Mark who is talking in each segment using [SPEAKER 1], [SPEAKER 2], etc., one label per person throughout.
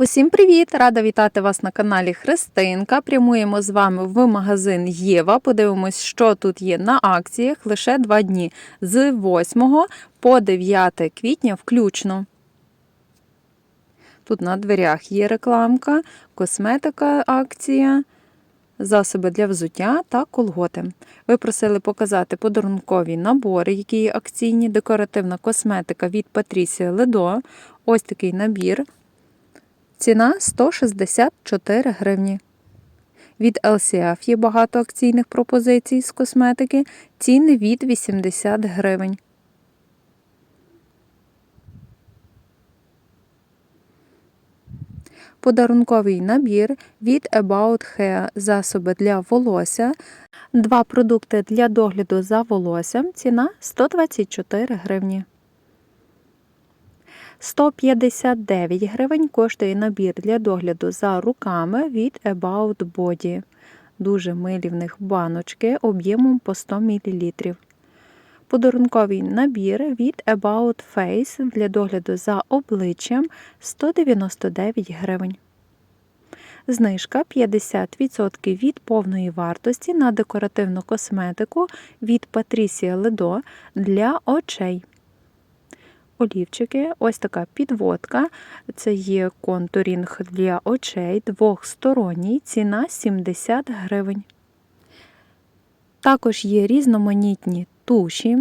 [SPEAKER 1] Усім привіт! Рада вітати вас на каналі Христинка. Прямуємо з вами в магазин Єва. Подивимось, що тут є на акціях лише два дні з 8 по 9 квітня включно. Тут на дверях є рекламка, косметика акція, засоби для взуття та колготи. Ви просили показати подарункові набори, які є акційні, декоративна косметика від Patricia Ledo. Ось такий набір. Ціна 164 гривні. Від LCF є багато акційних пропозицій з косметики. Ціни від 80 гривень. Подарунковий набір від About Hair засоби для волосся. Два продукти для догляду за волоссям. Ціна 124 гривні. 159 гривень коштує набір для догляду за руками від About Body. Дуже милі в них баночки об'ємом по 100 мл. Подарунковий набір від About Face для догляду за обличчям 199 гривень. Знижка 50% від повної вартості на декоративну косметику від Patricia Ledo для очей олівчики, ось така підводка. Це є контурінг для очей двохсторонній, ціна 70 гривень. Також є різноманітні туші.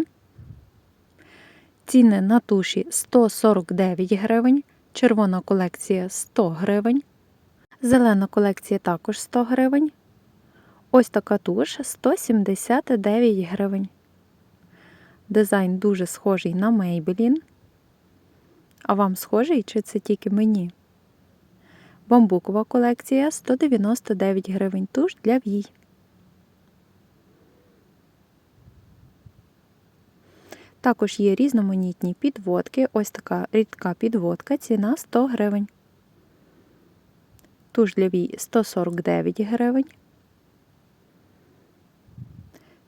[SPEAKER 1] Ціни на туші 149 гривень, червона колекція 100 гривень, зелена колекція також 100 гривень. Ось така туш 179 гривень. Дизайн дуже схожий на Maybelline. А вам схожий чи це тільки мені? Бамбукова колекція 199 гривень туш для вій. Також є різноманітні підводки. Ось така рідка підводка, ціна 100 гривень. Туш для вій 149 гривень.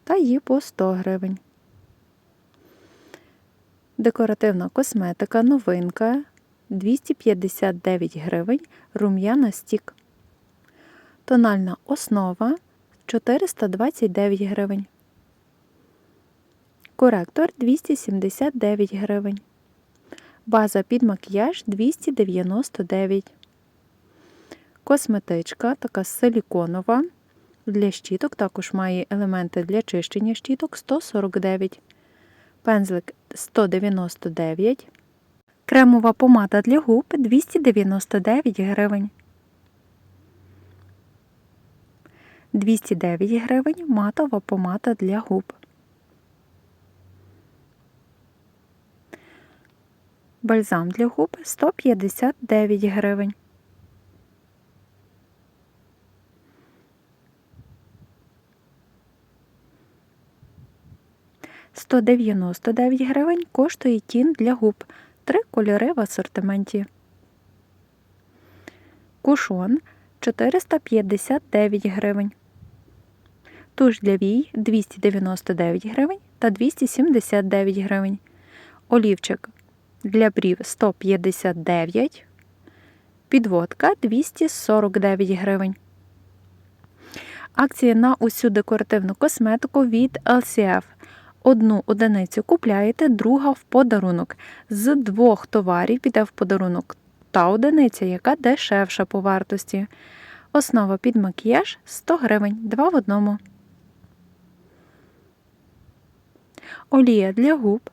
[SPEAKER 1] Та є по 100 гривень. Декоративна косметика, новинка 259 гривень, рум'яна стік. Тональна основа 429 гривень. Коректор 279 гривень. База під макіяж 299. Косметичка така силіконова. Для щіток також має елементи для чищення щіток 149 пензлик 199, кремова помада для губ 299 гривень. 209 гривень матова помада для губ. Бальзам для губ 159 гривень. 199 гривень коштує тін для губ. Три кольори в асортименті. Кушон 459 гривень. Туш для вій 299 гривень та 279 гривень. Олівчик для брів 159. Підводка 249 гривень. Акція на усю декоративну косметику від LCF – Одну одиницю купляєте, друга в подарунок. З двох товарів піде в подарунок та одиниця, яка дешевша по вартості. Основа під макіяж 100 гривень, 2 в одному. Олія для губ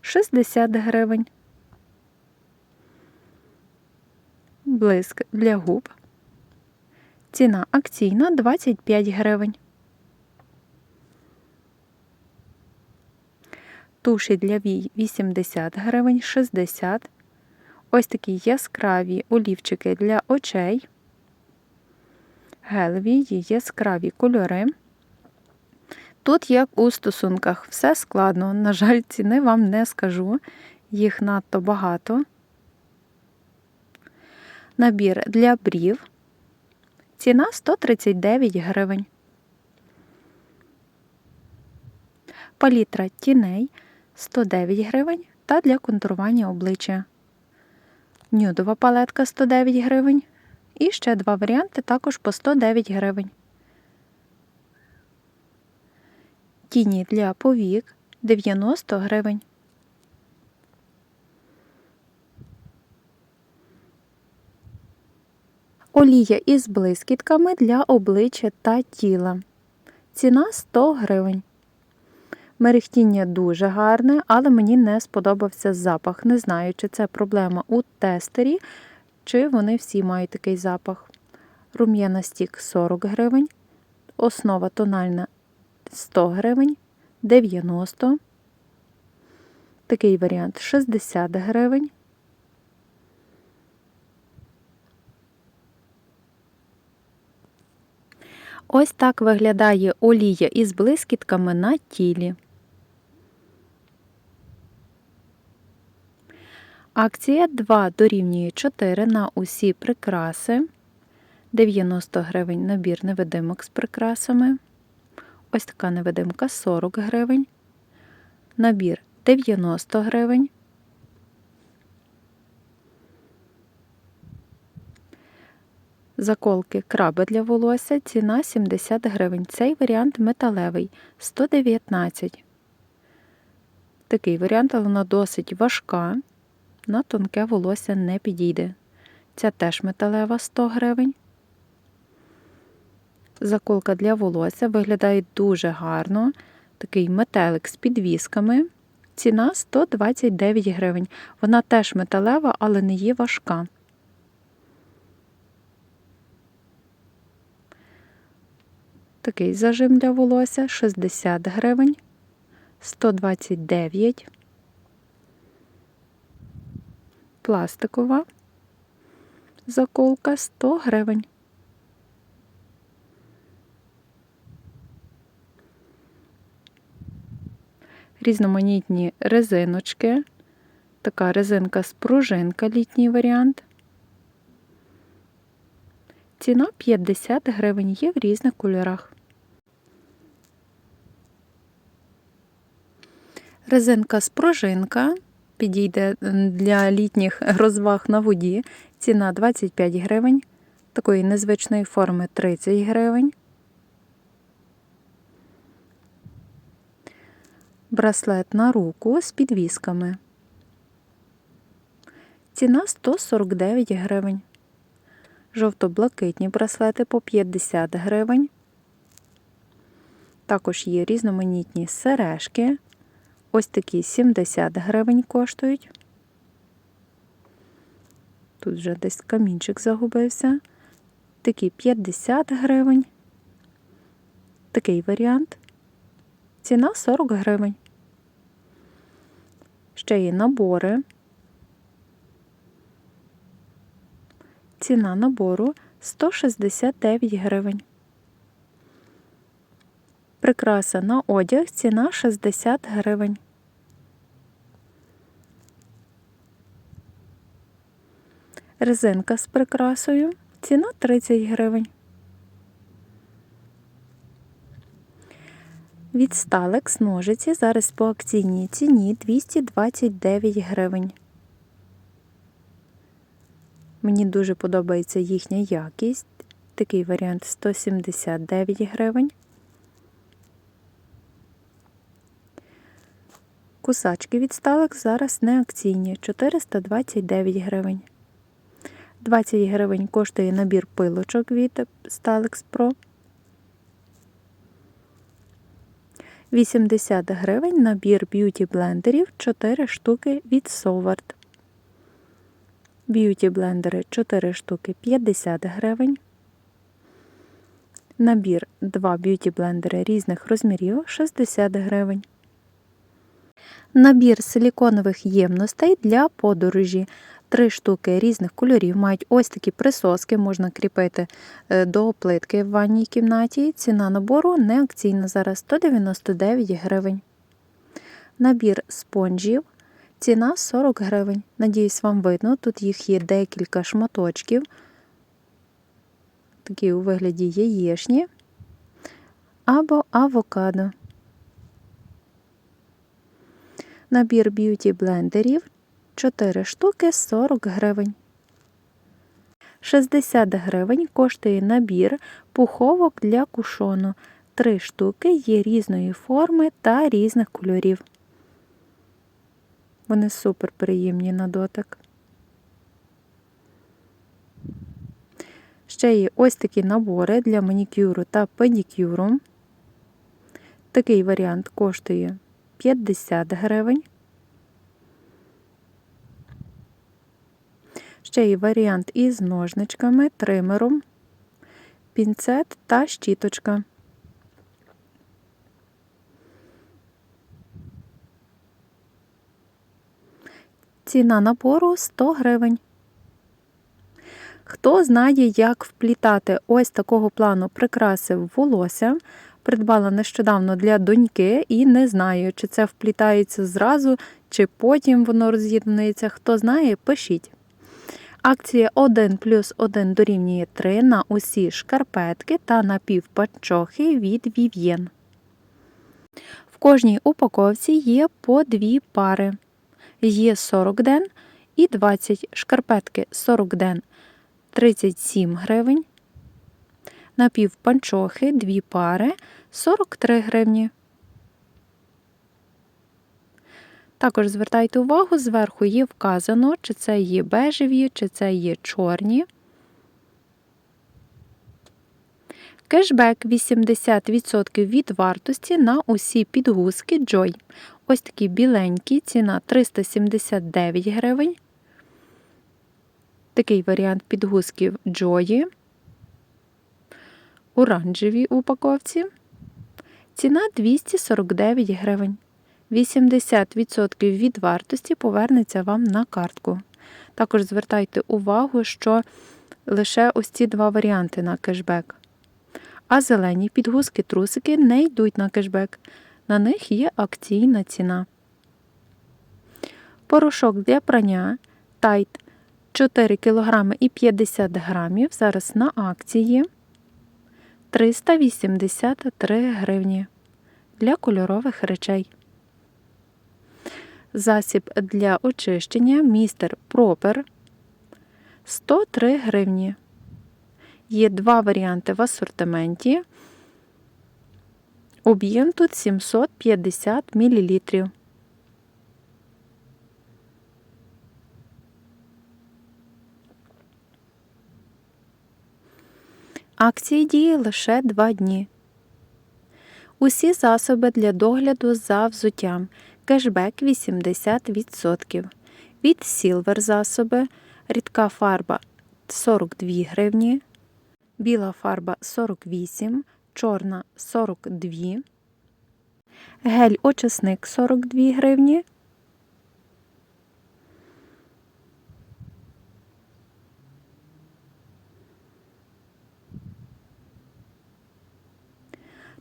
[SPEAKER 1] 60 гривень. Блиск для губ. Ціна акційна 25 гривень. Туші для вій 80 гривень, 60 Ось такі яскраві олівчики для очей. Гелеві є яскраві кольори. Тут, як у стосунках, все складно. На жаль, ціни вам не скажу, їх надто багато. Набір для брів. Ціна 139 гривень. Палітра тіней 109 гривень та для контурування обличчя. Нюдова палетка 109 гривень. І ще два варіанти також по 109 гривень. Тіні для повік 90 гривень. Олія із блискітками для обличчя та тіла. Ціна 100 гривень. Мерехтіння дуже гарне, але мені не сподобався запах. Не знаю, чи це проблема у тестері, чи вони всі мають такий запах. Рум'яна стік 40 гривень, основа тональна 100 гривень, 90. Такий варіант 60 гривень. Ось так виглядає олія із блискітками на тілі. Акція 2 дорівнює 4 на усі прикраси. 90 гривень набір невидимок з прикрасами. Ось така невидимка 40 гривень. Набір 90 гривень. Заколки краби для волосся ціна 70 гривень. Цей варіант металевий 119. Такий варіант, але вона досить важка. На тонке волосся не підійде. Ця теж металева 100 гривень. Заколка для волосся виглядає дуже гарно. Такий метелик з підвісками. Ціна 129 гривень. Вона теж металева, але не є важка. Такий зажим для волосся 60 гривень, 129, пластикова заколка 100 гривень. Різноманітні резиночки. Така резинка з пружинка, літній варіант. Ціна 50 гривень є в різних кольорах. Резинка з пружинка підійде для літніх розваг на воді. Ціна 25 гривень. Такої незвичної форми 30 гривень. Браслет на руку з підвісками. Ціна 149 гривень. Жовто-блакитні браслети по 50 гривень. Також є різноманітні сережки. Ось такі 70 гривень коштують. Тут вже десь камінчик загубився. Такі 50 гривень. Такий варіант. Ціна 40 гривень. Ще є набори. Ціна набору 169 гривень. Прикраса на одяг ціна 60 гривень. Резинка з прикрасою ціна 30 гривень. Від Stalex ножиці зараз по акційній ціні 229 гривень. Мені дуже подобається їхня якість. Такий варіант 179 гривень. Кусачки від Stalex зараз не акційні 429 гривень. 20 гривень коштує набір пилочок від Stalex Pro. 80 гривень набір б'юті блендерів 4 штуки від Совард. Б'юті блендери 4 штуки 50 гривень. Набір 2 б'юті блендери різних розмірів 60 гривень. Набір силіконових ємностей для подорожі. Три штуки різних кольорів мають ось такі присоски, можна кріпити е, до плитки в ванній кімнаті. Ціна набору не акційна, зараз 199 гривень. Набір спонжів. Ціна 40 гривень. Надіюсь, вам видно, тут їх є декілька шматочків. Такі у вигляді яєчні або авокадо. Набір б'юті блендерів 4 штуки 40 гривень. 60 гривень коштує набір пуховок для кушону. Три штуки є різної форми та різних кольорів. Вони супер приємні на дотик. Ще є ось такі набори для манікюру та педикюру. Такий варіант коштує 50 гривень. Ще є варіант із ножничками, тримером, пінцет та щіточка. Ціна набору 100 гривень. Хто знає, як вплітати ось такого плану прикраси в волосся, придбала нещодавно для доньки і не знаю, чи це вплітається зразу, чи потім воно роз'єднується. Хто знає, пишіть. Акція 1 плюс 1 дорівнює 3 на усі шкарпетки та напівпанчохи від Vivien. В кожній упаковці є по дві пари. Є 40 ден і 20 шкарпетки 40 ден 37 гривень. Напівпанчохи дві пари 43 гривні. Також звертайте увагу, зверху є вказано, чи це є бежеві, чи це є чорні. Кешбек 80% від вартості на усі підгузки Joy. Ось такі біленькі, ціна 379 гривень. Такий варіант підгузків Joy. Оранжеві упаковці. Ціна 249 гривень. 80% від вартості повернеться вам на картку. Також звертайте увагу, що лише ось ці два варіанти на кешбек. А зелені підгузки-трусики не йдуть на кешбек. На них є акційна ціна. Порошок для прання Тайт 4 кг і 50 г зараз на акції 383 гривні для кольорових речей. Засіб для очищення містер Пропер 103 гривні. Є два варіанти в асортименті. Об'єм тут 750 мл. Акції діє лише 2 дні. Усі засоби для догляду за взуттям. Кешбек 80%. Від Silver засоби. Рідка фарба 42 гривні. Біла фарба 48, чорна 42. Гель очисник 42 гривні.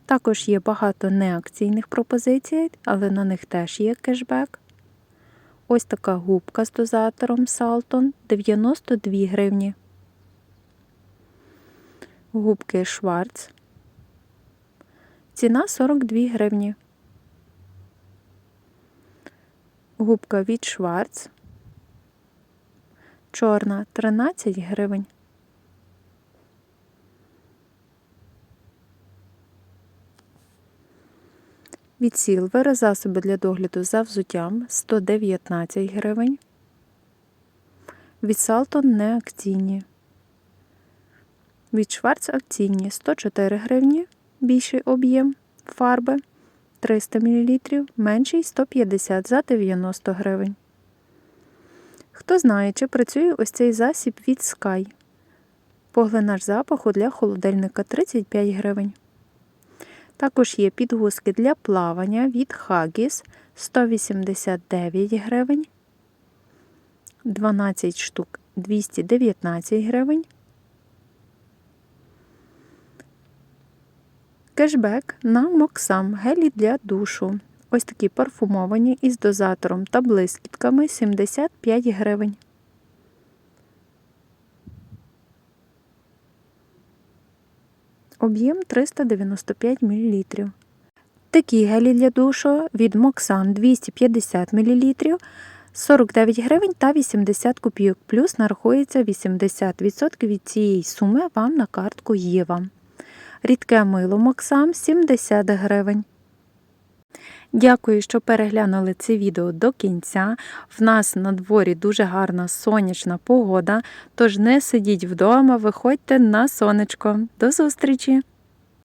[SPEAKER 1] Також є багато неакційних пропозицій, але на них теж є кешбек. Ось така губка з дозатором Salton 92 гривні. Губки Шварц. Ціна 42 гривні. Губка від Шварц. Чорна 13 гривень. Від Silver засоби для догляду за взуттям 119 гривень. Від Salton не акційні. Від Шварц акційні 104 гривні, більший об'єм фарби 300 мл, менший 150 за 90 гривень. Хто знає, чи працює ось цей засіб від Sky. Поглинаш запаху для холодильника 35 гривень. Також є підгузки для плавання від Haggis 189 гривень, 12 штук 219 гривень. Кешбек на Моксам гелі для душу. Ось такі парфумовані із дозатором та блискітками 75 гривень. Об'єм 395 мл. Такі гелі для душу від Моксан 250 мл 49 гривень та 80 копійок, плюс нарахується 80% від цієї суми вам на картку Єва. Рідке мило Максам 70 гривень. Дякую, що переглянули це відео до кінця. В нас на дворі дуже гарна сонячна погода, тож не сидіть вдома, виходьте на сонечко. До зустрічі!